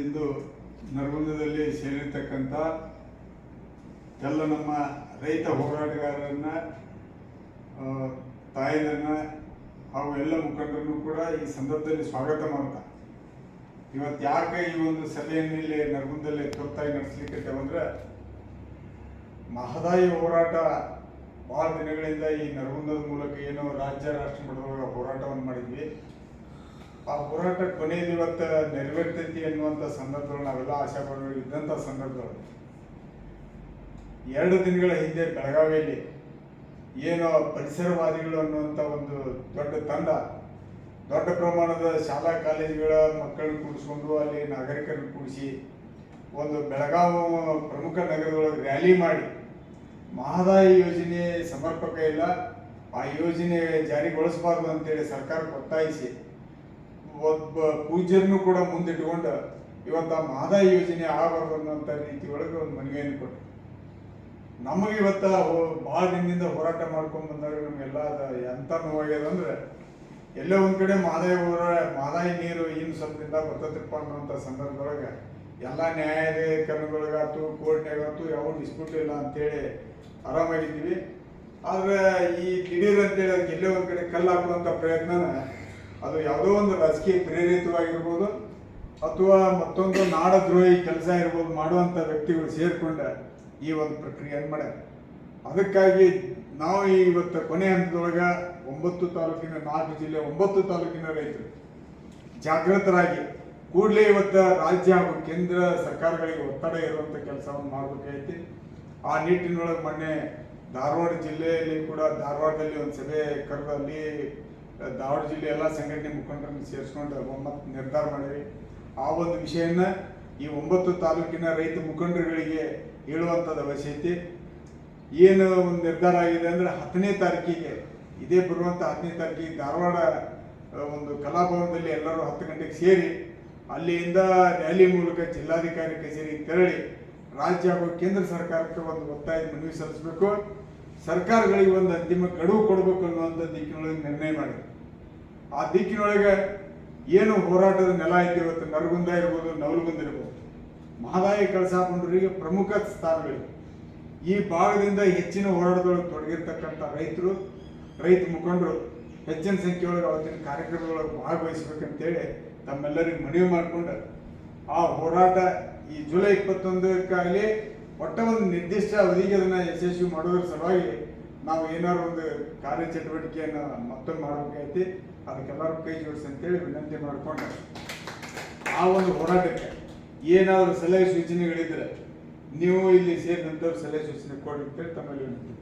ಇಂದು ನರಗುಂದದಲ್ಲಿ ಸೇರಿರ್ತಕ್ಕಂಥ ಎಲ್ಲ ನಮ್ಮ ರೈತ ಹೋರಾಟಗಾರರನ್ನ ತಾಯಿಯನ್ನು ಹಾಗೂ ಎಲ್ಲ ಮುಖಂಡರನ್ನು ಕೂಡ ಈ ಸಂದರ್ಭದಲ್ಲಿ ಸ್ವಾಗತ ಮಾಡ್ತಾ. ಇವತ್ತು ಯಾಕೆ ಈ ಒಂದು ಸಭೆಯನ್ನು ಇಲ್ಲಿ ನರಗುಂದದಲ್ಲಿ ತುರ್ತಾಗಿ ನಡೆಸಲಿಕ್ಕೆ ಮಹದಾಯಿ ಹೋರಾಟ ಬಹಳ ದಿನಗಳಿಂದ ಈ ನರಗುಂದದ ಮೂಲಕ ಏನೋ ರಾಜ್ಯ, ರಾಷ್ಟ್ರ ಮಟ್ಟದೊಳಗೆ ಹೋರಾಟವನ್ನು ಮಾಡಿದ್ವಿ. ಆ ಹೋರಾಟ ಕೊನೆಯಲ್ಲಿ ಇವತ್ತು ನೆರವೇರ್ತೈತಿ ಅನ್ನುವಂಥ ಸಂದರ್ಭಗಳು ನಾವೆಲ್ಲ ಆಶಾಭಾವಗಳು ಇದ್ದಂಥ ಸಂದರ್ಭಗಳು. ಎರಡು ದಿನಗಳ ಹಿಂದೆ ಬೆಳಗಾವಿಯಲ್ಲಿ ಏನೋ ಪರಿಸರವಾದಿಗಳು ಅನ್ನುವಂಥ ಒಂದು ದೊಡ್ಡ ತಂಡ, ದೊಡ್ಡ ಪ್ರಮಾಣದ ಶಾಲಾ ಕಾಲೇಜುಗಳ ಮಕ್ಕಳನ್ನ ಕೂಡಿಸ್ಕೊಂಡು ಅಲ್ಲಿ ನಾಗರಿಕರನ್ನು ಕೂಡಿಸಿ ಒಂದು ಬೆಳಗಾವಿ ಪ್ರಮುಖ ನಗರದೊಳಗೆ ರ್ಯಾಲಿ ಮಾಡಿ, ಮಹದಾಯಿ ಯೋಜನೆ ಸಮರ್ಪಕ ಇಲ್ಲ, ಆ ಯೋಜನೆ ಜಾರಿಗೊಳಿಸಬಾರ್ದು ಅಂತೇಳಿ ಸರ್ಕಾರಕ್ಕೆ ಒತ್ತಾಯಿಸಿ ಒಬ್ಬ ಪೂಜ್ಯರನ್ನು ಕೂಡ ಮುಂದಿಟ್ಕೊಂಡು ಇವತ್ತು ಆ ಮಹದಾಯಿ ಯೋಜನೆ ಆಗಬಾರ್ದು ಅನ್ನೋಂಥ ರೀತಿ ಒಳಗೆ ಒಂದು ಮನವಿಯನ್ನು ಕೊಟ್ಟರು ನಮಗೆ ಇವತ್ತು ಭಾಳ ದಿನದಿಂದ ಹೋರಾಟ ಮಾಡ್ಕೊಂಡು ಬಂದಾಗ ನಮಗೆಲ್ಲ ಎಂಥ ನೋವಾಗ್ಯದ ಅಂದ್ರೆ ಎಲ್ಲೋ ಒಂದು ಕಡೆ ಮಹದಾಯಿ ಹೋರ ಮಹದಾಯಿ ನೀರು ಏನು ಸ್ವಲ್ಪದಿಂದ ಬರ್ತತಿಪ್ಪ ಅನ್ನೋಂಥ ಸಂದರ್ಭದೊಳಗೆ ಎಲ್ಲ ನ್ಯಾಯಾಧೀಕರಣದೊಳಗಾತು ಕೋರ್ಟ್ನಾಗಾಯ್ತು ಯಾವ ಡಿಸ್ಪ್ಯೂಟ್ ಇಲ್ಲ ಅಂತೇಳಿ ಆರಾಮಾಗಿದ್ದೀವಿ ಆದರೆ ಈ ದಿಢೀರ್ ಅಂತೇಳಿ ಅದಕ್ಕೆ ಎಲ್ಲೋ ಒಂದು ಕಡೆ ಕಲ್ಲು ಹಾಕುವಂಥ ಪ್ರಯತ್ನನ ಅದು ಯಾವುದೋ ಒಂದು ರಾಜಕೀಯ ಪ್ರೇರಿತವಾಗಿರ್ಬೋದು ಅಥವಾ ಮತ್ತೊಂದು ನಾಡದ್ರೋಹಿ ಕೆಲಸ ಇರ್ಬೋದು ಮಾಡುವಂಥ ವ್ಯಕ್ತಿಗಳು ಸೇರ್ಕೊಂಡ ಈ ಒಂದು ಪ್ರಕ್ರಿಯೆಯನ್ನು ಮಾಡ್ಯಾರ? ಅದಕ್ಕಾಗಿ ನಾವು ಇವತ್ತು ಕೊನೆ ಹಂತದೊಳಗೆ ಒಂಬತ್ತು ತಾಲೂಕಿನ ನಾಲ್ಕು ಜಿಲ್ಲೆ, ಒಂಬತ್ತು ತಾಲೂಕಿನ ರೈತರು ಜಾಗೃತರಾಗಿ ಕೂಡಲೇ ಇವತ್ತು ರಾಜ್ಯ ಹಾಗೂ ಕೇಂದ್ರ ಸರ್ಕಾರಗಳಿಗೆ ಒತ್ತಡ ಇರುವಂಥ ಕೆಲಸವನ್ನು ಮಾಡಬೇಕಾಗೈತಿ. ಆ ನಿಟ್ಟಿನೊಳಗೆ ಮೊನ್ನೆ ಧಾರವಾಡ ಜಿಲ್ಲೆಯಲ್ಲಿ ಕೂಡ ಧಾರವಾಡದಲ್ಲಿ ಒಂದು ಸಭೆ ಕರೆದು ಅಲ್ಲಿ ಧಾರವಾಡ ಜಿಲ್ಲೆ ಎಲ್ಲ ಸಂಘಟನೆ ಮುಖಂಡರನ್ನು ಸೇರಿಸ್ಕೊಂಡು ಒಮ್ಮತ್ತು ನಿರ್ಧಾರ ಮಾಡಿರಿ ಆ ಒಂದು ವಿಷಯನ ಈ ಒಂಬತ್ತು ತಾಲೂಕಿನ ರೈತ ಮುಖಂಡರುಗಳಿಗೆ ಹೇಳುವಂಥದ್ದು ಅವಶ್ಯಕತೆ. ಏನು ಒಂದು ನಿರ್ಧಾರ ಆಗಿದೆ ಅಂದ್ರೆ ಹತ್ತನೇ ತಾರೀಕಿಗೆ, ಇದೇ ಬರುವಂಥ ಹತ್ತನೇ ತಾರೀಕಿಗೆ ಧಾರವಾಡ ಒಂದು ಕಲಾಭವನದಲ್ಲಿ ಎಲ್ಲರೂ ಹತ್ತು ಗಂಟೆಗೆ ಸೇರಿ ಅಲ್ಲಿಂದ ರ್ಯಾಲಿ ಮೂಲಕ ಜಿಲ್ಲಾಧಿಕಾರಿ ಕಚೇರಿಗೆ ತೆರಳಿ ರಾಜ್ಯ ಹಾಗೂ ಕೇಂದ್ರ ಸರ್ಕಾರಕ್ಕೆ ಒಂದು ಒತ್ತಾಯ ಮನವಿ ಸಲ್ಲಿಸಬೇಕು. ಸರ್ಕಾರಗಳಿಗೆ ಒಂದು ಅಂತಿಮ ಗಡುವು ಕೊಡಬೇಕು ಅನ್ನುವಂಥ ದಿಕ್ಕಿನೊಳಗೆ ನಿರ್ಣಯ ಮಾಡಿದೆ ಆ ದಿಕ್ಕಿನೊಳಗೆ ಏನು ಹೋರಾಟದ ನೆಲ ಐತಿ ಇವತ್ತು, ನರಗುಂದ ಇರ್ಬೋದು, ನವಲಗುಂದ ಇರ್ಬೋದು, ಮಹದಾಯಿ ಕಳಸಾಕೊಂಡ್ರಿಗೆ ಪ್ರಮುಖ ಸ್ಥಾನಗಳಿವೆ ಈ ಭಾಗದಿಂದ ಹೆಚ್ಚಿನ ಹೋರಾಟದೊಳಗೆ ತೊಡಗಿರ್ತಕ್ಕಂಥ ರೈತರು, ರೈತ ಮುಖಂಡರು ಹೆಚ್ಚಿನ ಸಂಖ್ಯೆಯೊಳಗೆ ಅವತ್ತಿನ ಕಾರ್ಯಕ್ರಮದೊಳಗೆ ಭಾಗವಹಿಸ್ಬೇಕಂತೇಳಿ ತಮ್ಮೆಲ್ಲರಿಗೆ ಮನವಿ ಮಾಡಿಕೊಂಡು ಆ ಹೋರಾಟ ಈ ಜುಲೈ ಇಪ್ಪತ್ತೊಂದಕ್ಕಾಗಲಿ ಒಟ್ಟ ಒಂದು ನಿರ್ದಿಷ್ಟ ಅವಧಿಗೆ ಅದನ್ನ ಯಶಸ್ವಿ ಮಾಡೋದ್ರ ಸಲುವಾಗಿ ನಾವು ಏನಾದ್ರು ಒಂದು ಕಾರ್ಯಚಟುವಟಿಕೆಯನ್ನು ಮತ್ತೊಂದು ಮಾಡಬೇಕಾಯ್ತಿ. ಅದಕ್ಕೆಲ್ಲರೂ ಕೈ ಜೋಡಿಸಿ ಅಂತೇಳಿ ವಿನಂತಿ ಮಾಡಿಕೊಂಡು ಆ ಒಂದು ಹೋರಾಟಕ್ಕೆ ಏನಾದರೂ ಸಲಹೆ ಸೂಚನೆಗಳಿದ್ರೆ ನೀವು ಇಲ್ಲಿ ಸೇರಿದಂಥವ್ರು ಸಲಹೆ ಸೂಚನೆ ಕೊಡಿ ಅಂತೇಳಿ ತಮ್ಮಲ್ಲಿ ವಿನಂತಿ.